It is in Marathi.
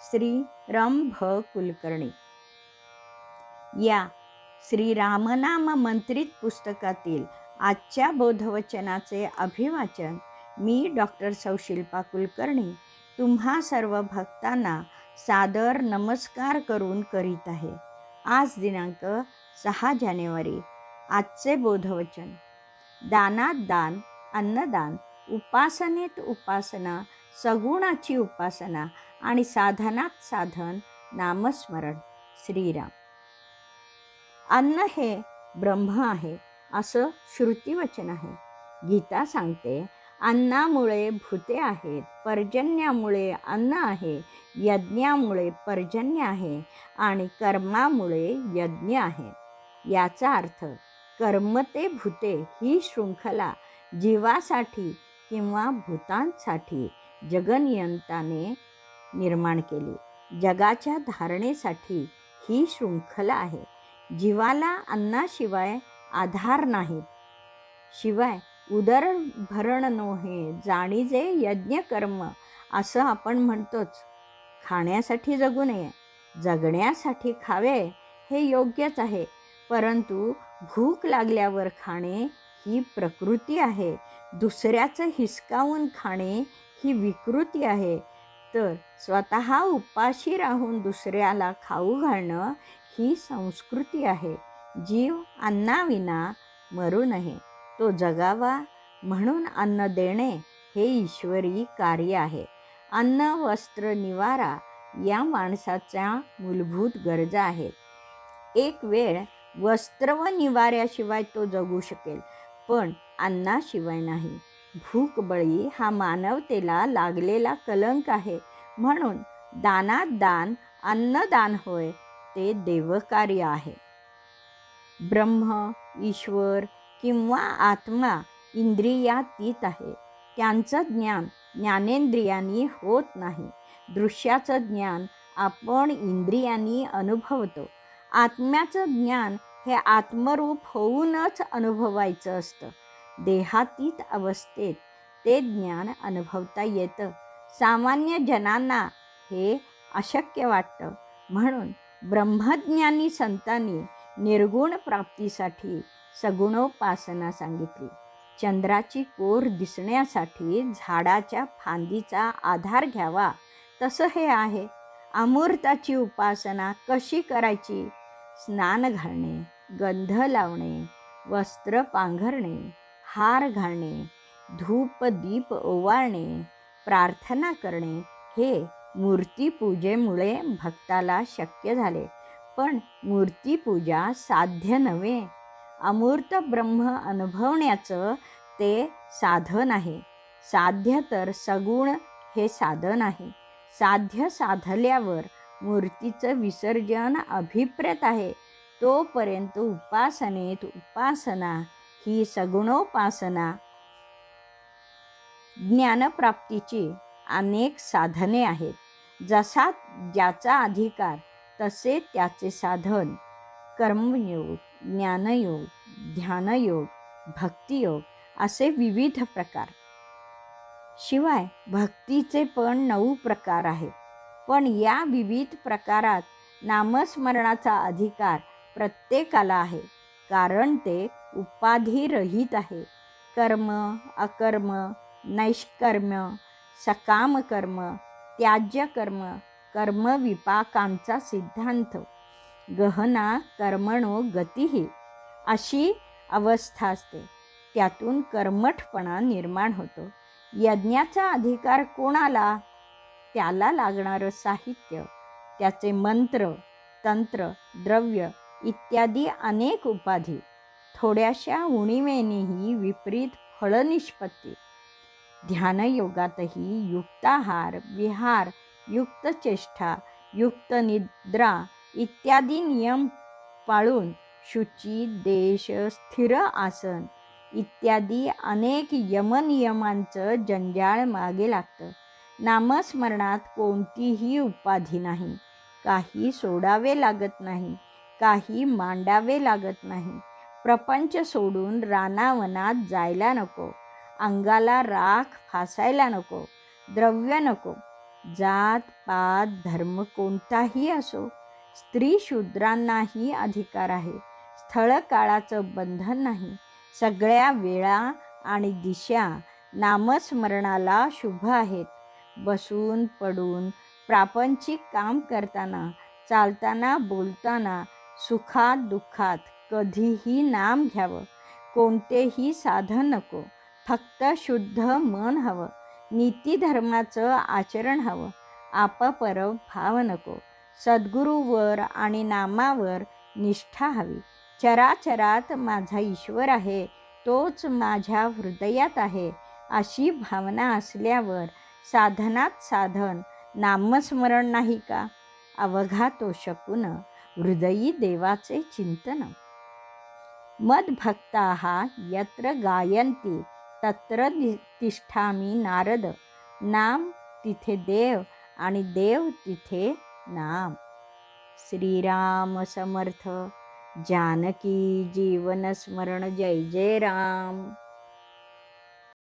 श्री रम भ कुलकर्णी या श्री रामनाम मंत्रित पुस्तकातील आजच्या बोधवचनाचे अभिवाचन मी डॉक्टर सौशिल्पा कुलकर्णी तुम्हा सर्व भक्तांना सादर नमस्कार करून करीत आहे. आज दिनांक सहा जानेवारी आजचे बोधवचन. दानात दान अन्नदान उपासनेत उपासना सगुणाची उपासना आणि साधनात साधन नामस्मरण. श्रीराम. अन्न हे ब्रह्म आहे असं श्रुतिवचन आहे. गीता सांगते अन्नामुळे भूते आहेत पर्जन्यामुळे अन्न आहे यज्ञामुळे पर्जन्य आहे आणि कर्मामुळे यज्ञ आहे. याचा अर्थ कर्म ते भूते ही शृंखला जीवासाठी किंवा भूतांसाठी जगनियंताने निर्माण केली. जगाच्या धारणेसाठी ही शृंखला आहे. जीवाला अन्नाशिवाय आधार नाहीत. शिवाय उदरभरण नोहे जाणीजे यज्ञकर्म असं आपण म्हणतोच. खाण्यासाठी जगू नये जगण्यासाठी खावे हे योग्यच आहे. परंतु भूक लागल्यावर खाणे ही प्रकृती आहे. दुसऱ्याचं हिसकावून खाणे ही विकृती आहे. तर स्वतः उपाशी राहून दुसऱ्याला खाऊ घालणं ही संस्कृती आहे. जीव अन्नाविना मरू नये. तो जगावा म्हणून अन्न देणे हे ईश्वरी कार्य आहे. अन्न वस्त्र निवारा या माणसाच्या मूलभूत गरजा आहेत. एक वेळ वस्त्र व निवाऱ्याशिवाय तो जगू शकेल पण अन्नाशिवाय नाही. भूकबळी हा मानवतेला लागलेला कलंक आहे. म्हणून दानात दान अन्नदान होय ते देवकार्य आहे. ब्रह्म ईश्वर किंवा आत्मा इंद्रियातीत आहे. त्यांचं ज्ञान ज्ञानेंद्रियांनी होत नाही. दृश्याचं ज्ञान आपण इंद्रियांनी अनुभवतो. आत्म्याचं ज्ञान हे आत्मरूप होऊनच अनुभवायचं असतं. देहातीत अवस्थेत ते ज्ञान अनुभवता येतं. सामान्य जनांना हे अशक्य वाटतं. म्हणून ब्रह्मज्ञानी संतांनी निर्गुण प्राप्तीसाठी सगुणोपासना सांगितली. चंद्राची कोर दिसण्यासाठी झाडाच्या फांदीचा आधार घ्यावा. तसं हे आहे. अमूर्ताची उपासना कशी करायची? स्नान घालणे गंध लावणे वस्त्र पांघरणे हार घालणे धूप दीप ओवाळणे प्रार्थना करणे हे मूर्तीपूजेमुळे भक्ताला शक्य झाले. पण मूर्तीपूजा साध्य नव्हे. अमूर्त ब्रह्म अनुभवण्याचं ते साधन आहे. साध्य तर सगुण हे साधन आहे. साध्य साधल्यावर मूर्तीचं विसर्जन अभिप्रेत आहे. तोपर्यंत उपासनेत उपासना ही सगुणोपासना. ज्ञानप्राप्तीची अनेक साधने आहेत. जसा ज्याचा अधिकार तसे त्याचे साधन. कर्मयोग ज्ञानयोग ध्यानयोग भक्तियोग असे विविध प्रकार. शिवाय भक्तीचे पण नऊ प्रकार आहेत. पण या विविध प्रकारात नामस्मरणाचा अधिकार प्रत्येकाला आहे. कारण ते उपाधिरहित आहे. कर्म अकर्म नैष्कर्म सकाम कर्म त्याज्य कर्म कर्मविपाकांचा सिद्धांत. गहना कर्मणो गतीही अशी अवस्था असते. त्यातून कर्मठपणा निर्माण होतो. यज्ञाचा अधिकार कोणाला? त्याला लागणारं साहित्य त्याचे मंत्र तंत्र द्रव्य इत्यादी अनेक उपाधी थोड्याशा उणिवेनेही विपरीत फळनिष्पत्ती. ध्यानयोगातही युक्ताहार विहार युक्त चेष्टा युक्त निद्रा इत्यादी नियम पाळून शुची देश स्थिर आसन इत्यादी अनेक यमनियमांचं जंजाळ मागे लागतं. नामस्मरणात कोणतीही उपाधी नाही. काही सोडावे लागत नाही. काही मांडावे लागत नाही. प्रपंच सोडून रानावनात जायला नको. अंगाला राख फासायला नको. द्रव्य नको. जात पात धर्म कोणताही असो स्त्री शूद्रांनाही अधिकार आहे. स्थळ काळाचं बंधन नाही. सगळ्या वेळा आणि दिशा नामस्मरणाला शुभ आहेत. बसून पडून प्रापंचिक काम करताना चालताना बोलताना सुखात दुःखात कधीही नाम घ्यावं. कोणतेही साधन नको. फक्त शुद्ध मन हवं. नीतीधर्माचं आचरण हवं. आपपरव भाव नको. सद्गुरूवर आणि नामावर निष्ठा हवी. चराचरात माझा ईश्वर आहे. तोच माझ्या हृदयात आहे. अशी भावना असल्यावर साधनात साधन नामस्मरण नाही का? अवघा तो शकून. हृदयी देवाचे चिंतन. मद्भक्ताः यत्र गायन्ति तत्र तिष्ठामी नारद। नाम तिथे देव आणि देव तिथे नाम। श्रीराम समर्थ जानकी जीवन स्मरण जय जय राम।